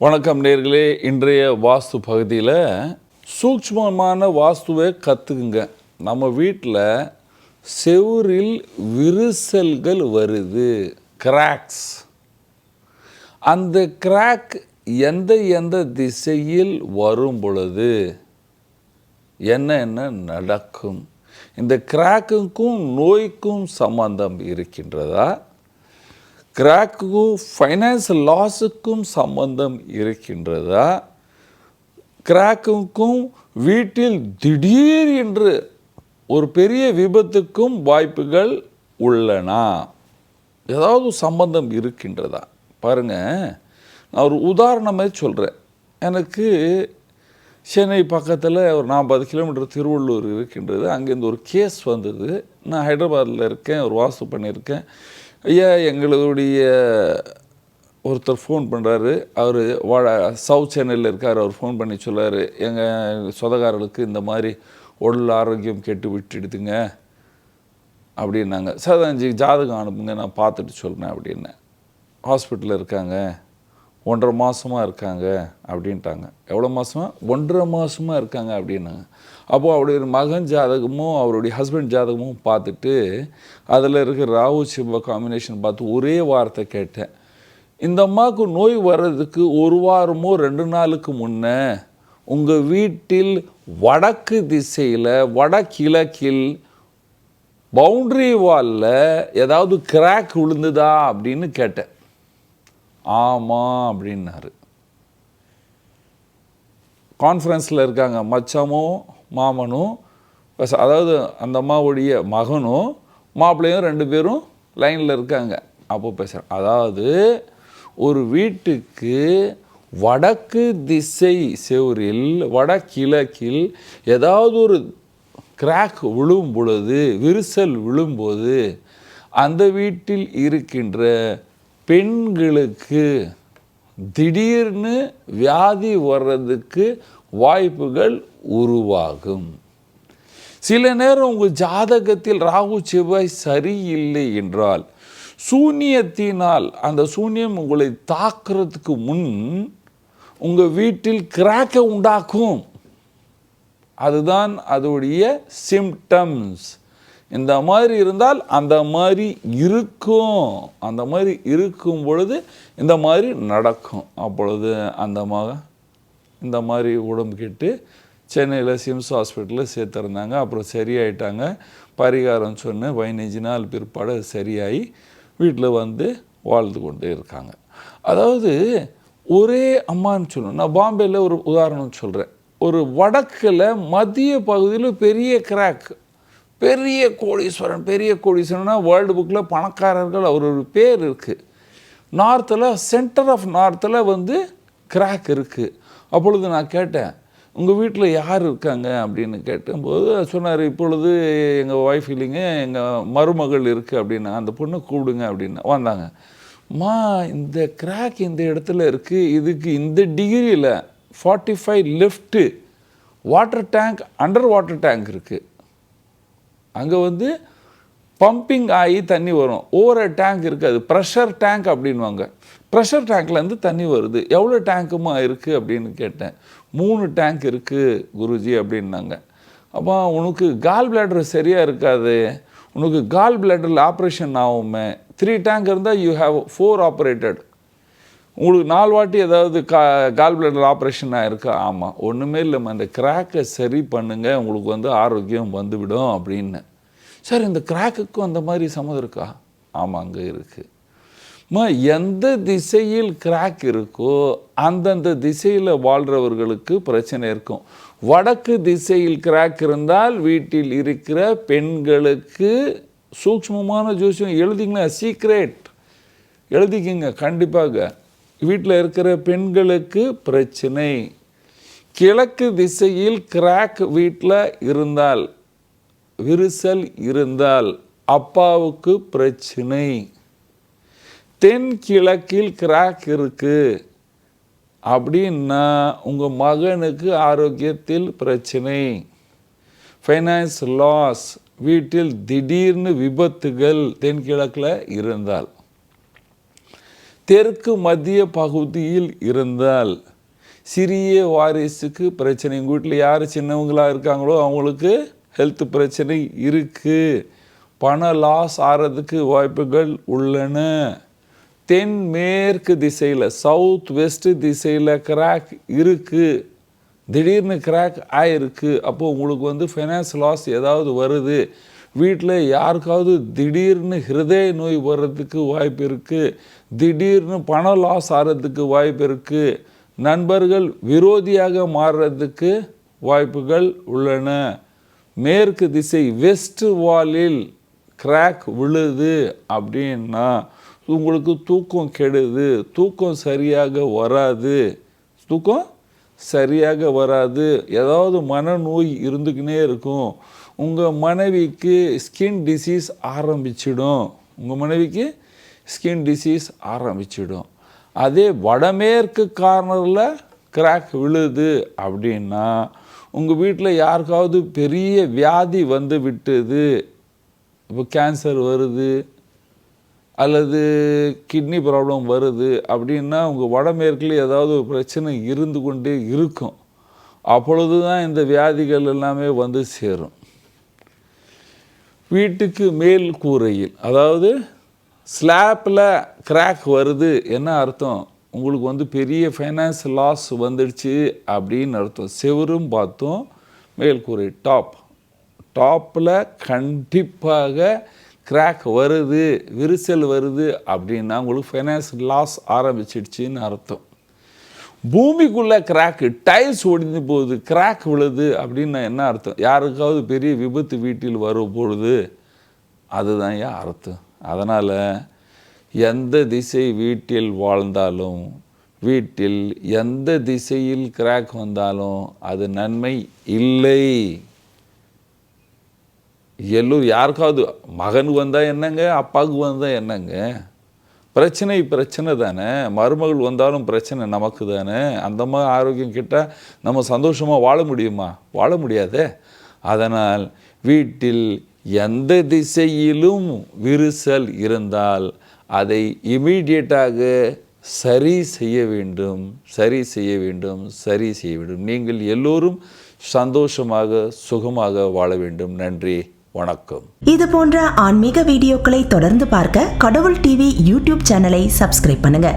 வணக்கம் நேர்களே. இன்றைய வாஸ்து பகுதியில் சூக்ஷ்மமான வாஸ்துவை கற்றுக்குங்க நம்ம வீட்டில் செவுரில் விரிசல்கள் வருது. கிராக்ஸ் அந்த கிராக் எந்த எந்த திசையில் வரும் பொழுது என்ன என்ன நடக்கும்? இந்த கிராக்குக்கும் நோய்க்கும் சம்பந்தம் இருக்கின்றதா? கிராக்குக்கும் ஃபைனான்ஸ் லாஸுக்கும் சம்பந்தம் இருக்கின்றதா? கிராக்குக்கும் வீட்டில் திடீர் என்று ஒரு பெரிய விபத்துக்கும் வாய்ப்புகள் உள்ளனா? ஏதாவது சம்பந்தம் இருக்கின்றதா? பாருங்கள் நான் ஒரு உதாரணமே சொல்கிறேன் எனக்கு சென்னை பக்கத்தில் ஒரு நாற்பது கிலோமீட்டர் திருவள்ளூர் இருக்கின்றது. அங்கேருந்து ஒரு கேஸ் வந்தது. நான் ஹைதராபாத்தில் இருக்கேன் ஒரு வாசு பண்ணியிருக்கேன். ஐயா எங்களுடைய ஒருத்தர் ஃபோன் பண்ணுறாரு அவர் வாழ சவுத் சென்னையில் இருக்கார். அவர் ஃபோன் பண்ணி சொல்லார். எங்கள் சொந்தக்காரர்களுக்கு இந்த மாதிரி உடல் ஆரோக்கியம் கெட்டு விட்டுடுதுங்க அப்படின்னாங்க. சதாஞ்சி ஜாதகம் அனுப்புங்க நான் பார்த்துட்டு சொல்கிறேன் அப்படின்னேன் ஹாஸ்பிட்டலில் இருக்காங்க. ஒன்றரை மாதமாக இருக்காங்க அப்படின்ட்டாங்க. எவ்வளோ மாதமா ஒன்றரை மாதமாக இருக்காங்க அப்படின்னாங்க அப்போது அவருடைய மகன் ஜாதகமும் அவருடைய ஹஸ்பண்ட் ஜாதகமும் பார்த்துட்டு அதில் இருக்கிற ராகு சிவ காம்பினேஷன் பார்த்து ஒரே வார்த்தை கேட்டேன். இந்த அம்மாவுக்கு நோய் வர்றதுக்கு ஒரு வாரமோ ரெண்டு நாளுக்கு முன்னே உங்கள் வீட்டில் வடக்கு திசையில் வடகிழக்கில் பவுண்ட்ரி வாலில் ஏதாவது கிராக் விழுந்துதா அப்படின்னு கேட்டேன். ஆமாம் அப்படின்னாரு. கான்ஃபரன்ஸில் இருக்காங்க மச்சமும் மாமனும் பச- அதாவது அந்த அம்மாவுடைய மகனும் மாப்பிள்ளையும் ரெண்டு பேரும் லைனில் இருக்காங்க. அப்போ பேசுகிறேன் அதாவது ஒரு வீட்டுக்கு வடக்கு திசை செவரில் வடகிழக்கில் ஏதாவது ஒரு கிராக் விழும் பொழுது விரிசல் விழும்போது அந்த வீட்டில் இருக்கின்ற பெண்களுக்கு திடீர்னு வியாதி வர்றதுக்கு வாய்ப்புகள் உருவாகும். சில நேரம் உங்கள் ஜாதகத்தில் ராகு செவ்வாய் சரியில்லை என்றால் சூனியத்தினால் அந்த சூனியம் உங்களை தாக்குறதுக்கு முன் உங்கள் வீட்டில் கிராக்கை உண்டாக்கும். அதுதான் அதோடைய சிம்டம்ஸ் இந்த மாதிரி இருந்தால் அந்த மாதிரி இருக்கும். அந்த மாதிரி இருக்கும் பொழுது இந்த மாதிரி நடக்கும். அப்பொழுது அந்த மக இந்த மாதிரி உடம்பு கெட்டு சென்னையில் சிம்ஸ் ஹாஸ்பிட்டலில் சேர்த்துருந்தாங்க. அப்புறம் சரியாயிட்டாங்க. பரிகாரம் சொன்ன பதினஞ்சு நாள் பிற்பாடு சரியாகி வீட்டில் வந்து வாழ்ந்து கொண்டு இருக்காங்க. அதாவது ஒரே அம்மான்னு சொல்லணும். நான் பாம்பேயில் ஒரு உதாரணம் சொல்கிறேன் ஒரு வடக்கில் மத்திய பகுதியில் பெரிய கிராக் பெரிய கோடீஸ்வரன் பெரிய கோடீஸ்வரன்னா வேர்ல்டு புக்கில் பணக்காரர்கள் அவர் ஒரு பேர் இருக்குது நார்த்தில் சென்டர் ஆஃப் நார்த்தில் வந்து கிராக் இருக்குது அப்பொழுது நான் கேட்டேன் உங்கள் வீட்டில் யார் இருக்காங்க? அப்படின்னு கேட்டபோது சொன்னார் இப்பொழுது எங்கள் ஒய்ஃப் இல்லைங்க எங்கள் மருமகள் இருக்குது அப்படின்னா அந்த பொண்ணை கூப்பிடுங்க அப்படின்னு வந்தாங்க. மா இந்த கிராக் இந்த இடத்துல இருக்குது இதுக்கு இந்த டிகிரியில் forty five left water tank under water tank இருக்குது அங்கே வந்து பம்பிங் ஆகி தண்ணி வரும். ஓவர டேங்க் இருக்காது ப்ரெஷர் டேங்க் அப்படின்வாங்க ப்ரெஷர் டேங்க்லேருந்து தண்ணி வருது. எவ்வளோ டேங்க்குமா இருக்குது அப்படின்னு கேட்டேன். மூணு டேங்க் இருக்குது குருஜி அப்படின்னாங்க. அப்போ உனக்கு கால் பிளாடர் சரியாக இருக்காது. உனக்கு கால் பிளாடரில் ஆப்ரேஷன் ஆகுமே. த்ரீ டேங்க் இருந்தால் யூ ஹாவ் ஃபோர் ஆப்ரேட்டட் உங்களுக்கு நாலு வாட்டி ஏதாவது கா கால் பிளடர் ஆப்ரேஷன் ஆயிருக்கா? ஆமாம் ஒன்றுமே இல்லைம்மா. இந்த கிராக்கை சரி பண்ணுங்கள் உங்களுக்கு வந்து ஆரோக்கியம் வந்துவிடும் அப்படின்னு. சார் இந்த கிராக்குக்கும் அந்த மாதிரி சம்மதம் இருக்கா? ஆமாம் அங்கே இருக்குது எந்த திசையில் கிராக் இருக்கோ அந்தந்த திசையில் வாழ்கிறவர்களுக்கு பிரச்சனை இருக்கும். வடக்கு திசையில் கிராக் இருந்தால் வீட்டில் இருக்கிற பெண்களுக்கு சூக்ஷ்மமான ஜோசியம். எழுதிங்களா? சீக்ரெட் எழுதிக்கிங்க. கண்டிப்பாக. வீட்டில் இருக்கிற பெண்களுக்கு பிரச்சனை. கிழக்கு திசையில் கிராக் வீட்டில் இருந்தால் விரிசல் இருந்தால் அப்பாவுக்கு பிரச்சனை. தென் கிழக்கில் கிராக் இருக்கு. அப்படின்னா உங்கள் மகனுக்கு ஆரோக்கியத்தில் பிரச்சனை. ஃபைனான்ஸ் லாஸ் வீட்டில் திடீர்னு விபத்துகள் தென்கிழக்கில் இருந்தால். தெற்கு மத்திய பகுதியில் இருந்தால் சிறிய வாரிசுக்கு பிரச்சனை. எங்கள் வீட்டில் யார் சின்னவங்களாக இருக்காங்களோ அவங்களுக்கு ஹெல்த் பிரச்சனை இருக்குது பண லாஸ் ஆகிறதுக்கு வாய்ப்புகள் உள்ளன. தென்மேற்கு திசையில் சவுத் வெஸ்ட் திசையில் கிராக் இருக்குது திடீர்னு கிராக் ஆயிருக்கு. அப்போது உங்களுக்கு வந்து ஃபைனான்ஸ் லாஸ் ஏதாவது வருது. வீட்டில் யாருக்காவது திடீர்னு ஹிருதய நோய் வர்றதுக்கு வாய்ப்பு இருக்குது திடீர்னு பணம் லாஸ் ஆகிறதுக்கு வாய்ப்பு இருக்குது நண்பர்கள் விரோதியாக மாறுறதுக்கு வாய்ப்புகள் உள்ளன. மேற்கு திசை வெஸ்ட் வாலில் கிராக் விழுது அப்படின்னா உங்களுக்கு தூக்கம் கெடுது. தூக்கம் சரியாக வராது. தூக்கம் சரியாக வராது. ஏதாவது மனநோய் இருந்துக்கினே இருக்கும். உங்கள் மனைவிக்கு ஸ்கின் டிசீஸ் ஆரம்பிச்சிடும். உங்கள் மனைவிக்கு ஸ்கின் டிசீஸ் ஆரம்பிச்சிடும். அதே வடமேற்கு கார்னரில் கிராக் விழுது அப்படின்னா உங்கள் வீட்டில் யாருக்காவது பெரிய வியாதி வந்து விட்டுது இப்போ கேன்சர் வருது அல்லது கிட்னி ப்ராப்ளம் வருது அப்படின்னா உங்கள் வடமேற்கில் ஏதாவது ஒரு பிரச்சனை இருந்து கொண்டே இருக்கும். அப்பொழுது தான் இந்த வியாதிகள் எல்லாமே வந்து சேரும். வீட்டுக்கு மேல் கூரையில் அதாவது ஸ்லாப்பில் கிராக் வருது என்ன அர்த்தம்? உங்களுக்கு வந்து பெரிய ஃபைனான்ஸ் லாஸ் வந்துடுச்சு அப்படின்னு அர்த்தம். செவரும் பார்த்தோம் மேல்கூரை டாப் டாப்பில் கண்டிப்பாக கிராக் வருது விரிசல் வருது அப்படின்னா உங்களுக்கு ஃபைனான்ஸ் லாஸ் ஆரம்பிச்சிடுச்சின்னு அர்த்தம். பூமிக்குள்ளே கிராக்கு டைல்ஸ் ஒடிஞ்சு போகுது கிராக் விழுது அப்படின்னா என்ன அர்த்தம்? யாருக்காவது பெரிய விபத்து வீட்டில் வரும் பொழுது அதுதான் ஏன் அர்த்தம். அதனால் எந்த திசை வீட்டில் வாழ்ந்தாலும் வீட்டில் எந்த திசையில் கிராக் வந்தாலும் அது நன்மை இல்லை. எல்லோரும் யாருக்காவது மகனுக்கு வந்தால் என்னங்க அப்பாவுக்கு வந்தால் என்னங்க? பிரச்சனை பிரச்சனை தானே. மருமகள் வந்தாலும் பிரச்சனை நமக்கு தானே. அந்த மாதிரி ஆரோக்கியம் கிட்டால் நம்ம சந்தோஷமாக வாழ முடியுமா? வாழ முடியாதே. அதனால் வீட்டில் எந்த திசையிலும் விரிசல் இருந்தால் அதை இமீடியட்டாக சரி செய்ய வேண்டும் சரி செய்ய வேண்டும் சரி செய்ய வேண்டும். நீங்கள் எல்லோரும் சந்தோஷமாக சுகமாக வாழ வேண்டும். நன்றி வணக்கம். இது போன்ற ஆன்மீக வீடியோக்களை தொடர்ந்து பார்க்க கடவுள் டிவி யூடியூப் சேனலை சப்ஸ்கிரைப் பண்ணுங்க.